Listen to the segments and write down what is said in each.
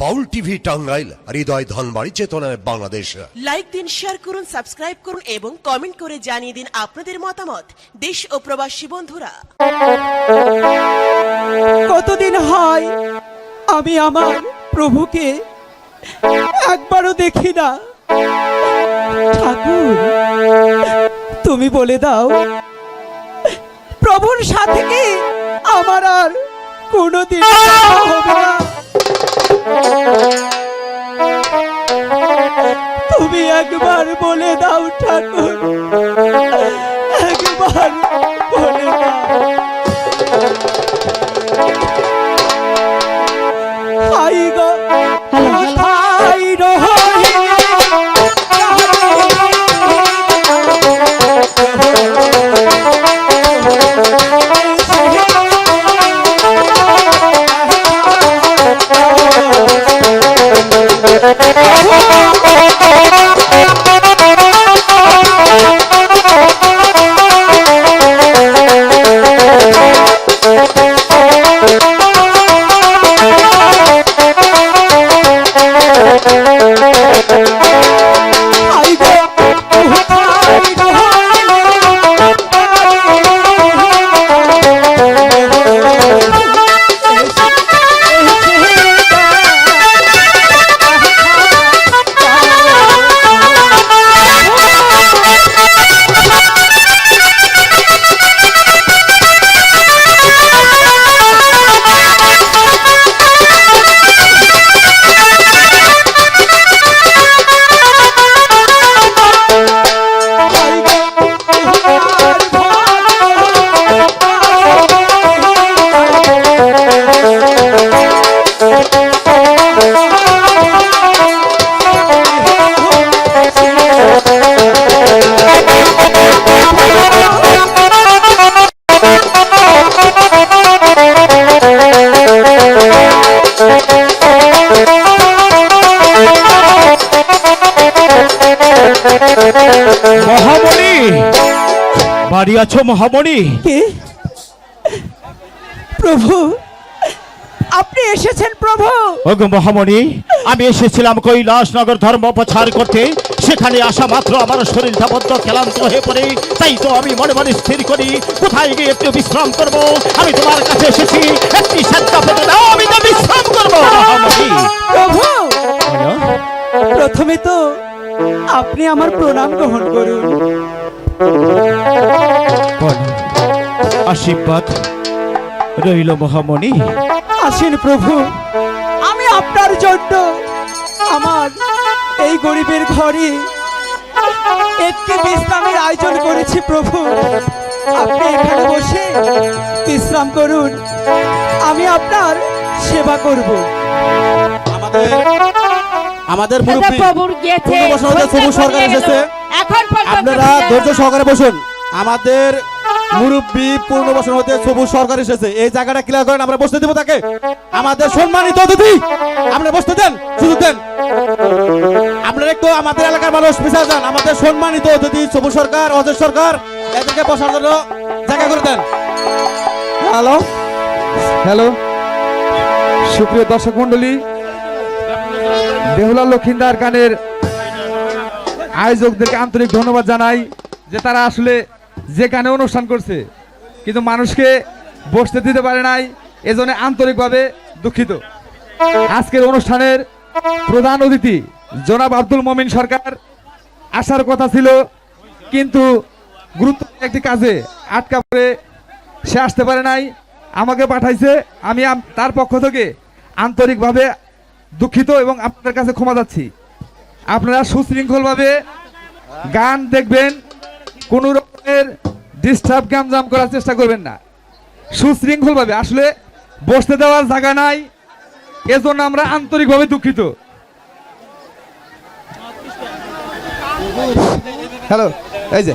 বাউল TV Tangail হৃদয় ধনবাড়ি চেতনায় Bangladesh. Like দিন share করুন সাবস্ক্রাইব করুন এবং কমেন্ট করে জানিয়ে দিন আপনাদের মতামত। দেশ ও প্রবাসী বন্ধুরা। কতদিন হয় আমি আমার প্রভুকে একবারও দেখি না। ঠাকুর তুমি বলে দাও প্রভুর সাথে কি আমার আর কোনোদিন দেখা হবে না? তুমি একবার বলে দাও ঠাকুর। একবার বলে দাও। মহামণি বাড়ি আছো মহামণি? কে? প্রভু আপনি এসেছেন প্রভু। ওগো মহামণি আমি এসেছিলাম কৈলাসনগর ধর্ম প্রচার করতে। সেখানে আসা মাত্র আমার শরীরটা বদ্ধ ক্লান্ত হয়ে পড়ে। তাই তো আমি মনে মনে স্থির করি কোথায় গিয়ে একটু বিশ্রাম করব? আমি তোমার কাছে এসেছি একটি সাতটা পেতে দাও আমি তো বিশ্রাম করব। মহামণি প্রভু প্রথমে তো আপনি আমার প্রণাম গ্রহণ করুন। আশীর্বাদ রইল মহামণি। আসেন প্রভু আমি আপনার জন্য আমার এই গরিবের ঘরে একটি বিশ্রামের আয়োজন করেছি প্রভু। আপনি এখানে বসে বিশ্রাম করুন। আমি আপনার সেবা করব। আমাদের আমাদের সরকার এসেছে। আপনারা ধৈর্য সহকারে বসুন। আমাদের মুরব্বী পূর্ণবসন হতে সবুজ সরকার এসেছে। এই জায়গাটা ক্লিয়ার করেন আমরা বসতে দেবো তাকে। আমাদের সম্মানিত অতিথি আপনারা বসতে দেন সুযোগ দেন। আপনারা একটু আমাদের এলাকার মানুষ পিছিয়ে যান আমাদের সম্মানিত অতিথি সবুজ সরকার অজয় সরকার এদেরকে বসার জন্য জায়গা করে দেন। হ্যালো হ্যালো সুপ্রিয় দর্শক মন্ডলী বেহুলা লক্ষিন্দার গানের আয়োজকদেরকে আন্তরিক ধন্যবাদ জানাই যে তারা আসলে যে গানে অনুষ্ঠান করছে। কিন্তু মানুষকে বসতে দিতে পারে নাই, এজন্য আন্তরিকভাবে দুঃখিত। আজকের অনুষ্ঠানের প্রধান অতিথি জনাব আব্দুল মমিন সরকার। আসার কথা ছিল, কিন্তু গুরুত্ব একটি কাজে আটকা পড়ে সে আসতে পারে নাই। আমাকে পাঠাইছে আমি তার পক্ষ থেকে আন্তরিকভাবে দুঃখিত এবং আপনাদের কাছে ক্ষমা যাচ্ছি। আপনারা সুশৃঙ্খলভাবে গান দেখবেন, কোনো রকমের ডিস্টার্ব গ্যামজাম করার চেষ্টা করবেন না। সুশৃঙ্খলভাবে, আসলে বসতে দেওয়ার জায়গা নাই, এজন্য আমরা আন্তরিকভাবে দুঃখিত। হ্যালো, এই যে।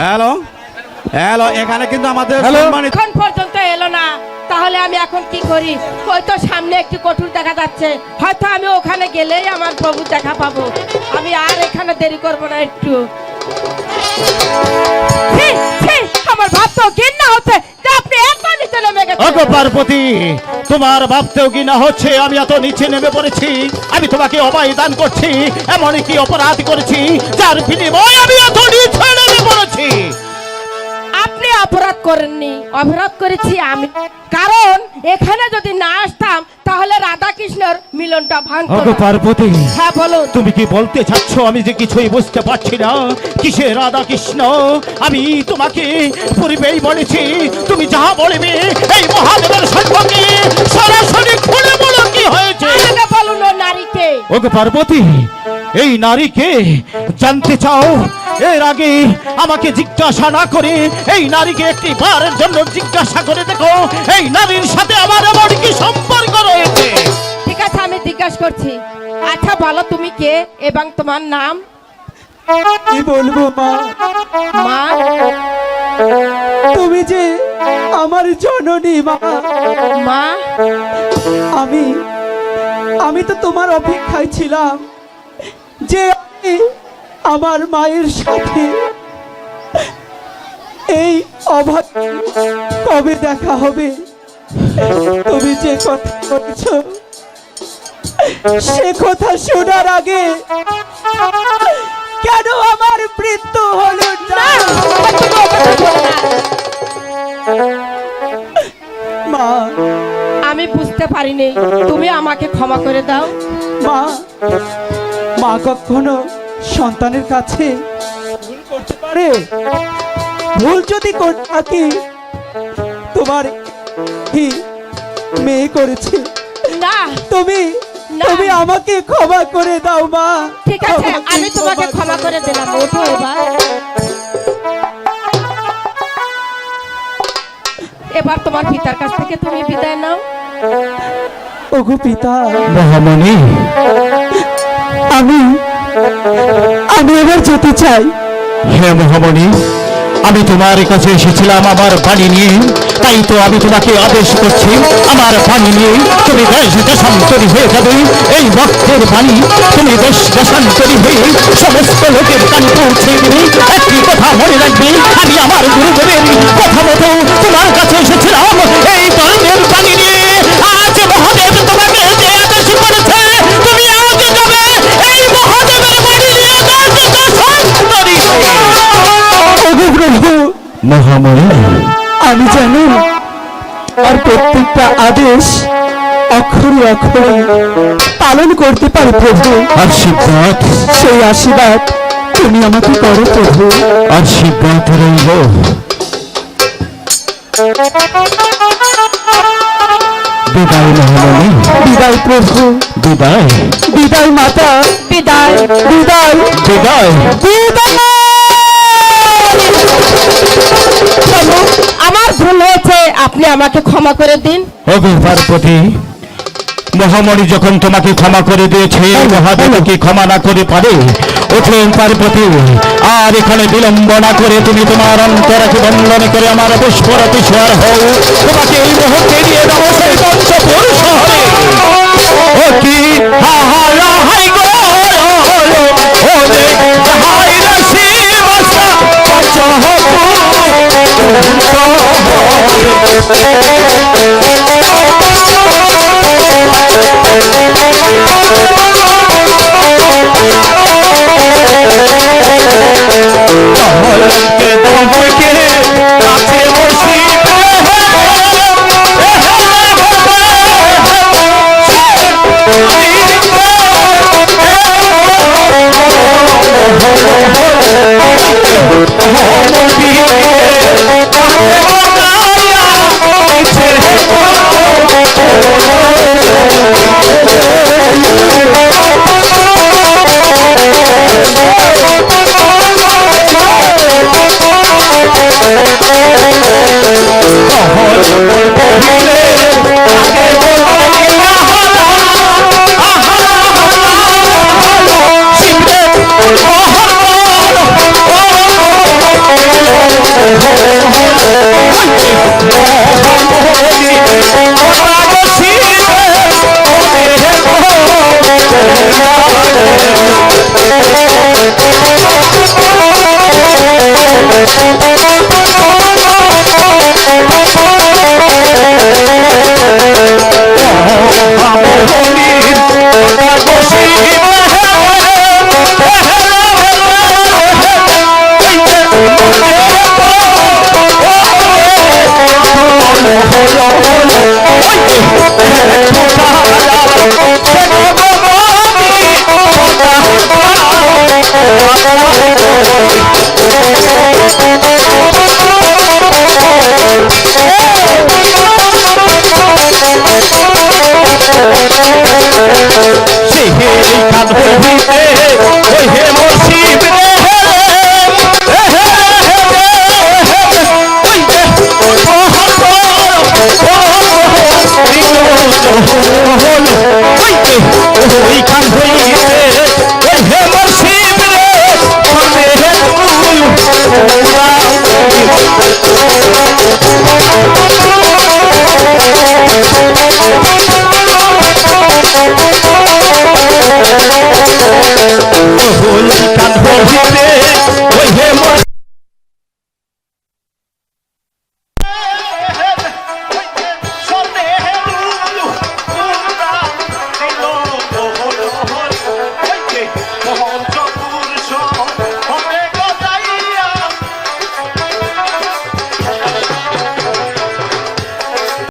হ্যালো? হ্যালো এখানে কিন্তু আমাদের এখন পর্যন্ত এলো না। তাহলে আমি এখন কি করি? হয়তো সামনে একটি কঠোর দেখা যাচ্ছে। হয়তো আমি ওখানে গেলেই আমার প্রভু দেখা পাবো। আমি আর এখানে দেরি করব না একটু। আমার ভাবতেও ঘৃণা হচ্ছে আপনি একবার নিচে নেমে গেছেন। ওগো পার্বতী, তোমার ভাবতেও না হচ্ছে, আমি এত নিচে নেমে পড়েছি, আমি তোমাকে অবাই দান করছি এমন কি অপরাধ করেছি, যার বিনিময় আমি এত নিচে নেমে পড়েছি। অপরাধ করেননি। অপরাধ করেছি আমি। কারণ এখানে যদি না আসতাম তাহলে রাধা কৃষ্ণর মিলনটা ভাঙতো না। পার্বতী। হ্যাঁ বলুন। তুমি কি বলতে চাচ্ছ? আমি যে কিছুই বুঝতে পারছি না। কিসে রাধা কৃষ্ণ আমি তোমাকে পূর্বেই বলেছি তুমি যাহা বলবে এই মহাদেবের সম্পর্কে সরাসরি খুলে বলো কি হয়েছে। আমাকে বলুন ও নারীকে। ওগো পার্বতী এই নারীকে জানতে চাও? এর আগে আমাকে জিজ্ঞাসা না করে এই নারীকে একটি বারের জন্য জিজ্ঞাসা করে দেখো এই নারীর সাথে আমার এমন কি সম্পর্ক রয়েছে? ঠিক আছে আমি জিজ্ঞাসা করছি। আচ্ছা বলো তুমি কে এবং তোমার নাম? কি বলব মা? মা? তুমি যে আমার জননী মা। মা? আমি আমি তো তোমার অপেক্ষায় ছিলাম। যে আমি আমার মায়ের সাথে এই অভাব কবে দেখা হবে? তুমি যে কথা বলছ সে কথা শোনার আগে কেন আমার মৃত্যু হলো না। মা। আমি বুঝতে পারিনি তুমি আমাকে ক্ষমা করে দাও। মা মা কখনো সন্তানের কাছে ভুল করতে পারে? ভুল যদি থাকি তোমার কি মেয়ে করেছে। না। তুমি না। তুমি আমাকে ক্ষমা করে দাও মা। ঠিক আছে আমি তোমাকে ক্ষমা করে। দিলাম ওঠো এবার। এবার তোমার পিতার কাছ থেকে তুমি বিদায় নাও। ওগো পিতা। মহামণি। আমি আমি এবার যেতে চাই। হে মহামণি, আমি তোমার কাছে এসেছিলাম আমার বাণী নিয়ে। তাই তো আমি তোমাকে আদেশ করছি, আমার বাণী নিয়ে তুমি দেশ দেশান্তরী হয়ে যাবে। এই ভক্তের বাণী তুমি দেশ দেশান্তরী হয়ে সমস্ত লোকের কানে পৌঁছে দেবে। একটি কথা মনে রাখবে, আমি আমার গুরুদেবের কথা মতো তোমার কাছে এসেছিলাম। এই ধরনের বাণী আমি জানি আর প্রত্যেকটা আদেশ অক্ষরে অক্ষরে পালন করতে পারি প্রভু। আশীর্বাদ। সেই আশীর্বাদ তুমি আমাকে করো প্রভু। আশীর্বাদ রইল। বিদায় মহামণি। বিদায় প্রভু। বিদায়। বিদায় মাতা। বিদায়। বিদায়। বিদায়। প্রভু আমার ভুল হয়েছে আপনি আমাকে ক্ষমা করে দিন। ওগো পার্বতী মহামণি যখন তোমাকে ক্ষমা করে দিয়েছে মহাদেব কি ক্ষমা না করে পারে। উঠলেন পার্বতী আর এখানে বিলম্ব না করে তুমি তোমার অন্তরাকে বন্ধন করে আমার পুষ্পরতি সোয়ার হও। তোমাকে এই মুহূর্তে নিয়ে যাব সেই পঞ্চপুর শহরে। ও কি Thank you. ওইখান হইতে ওই হে মসিব রে মনে হে ওইখান হইতে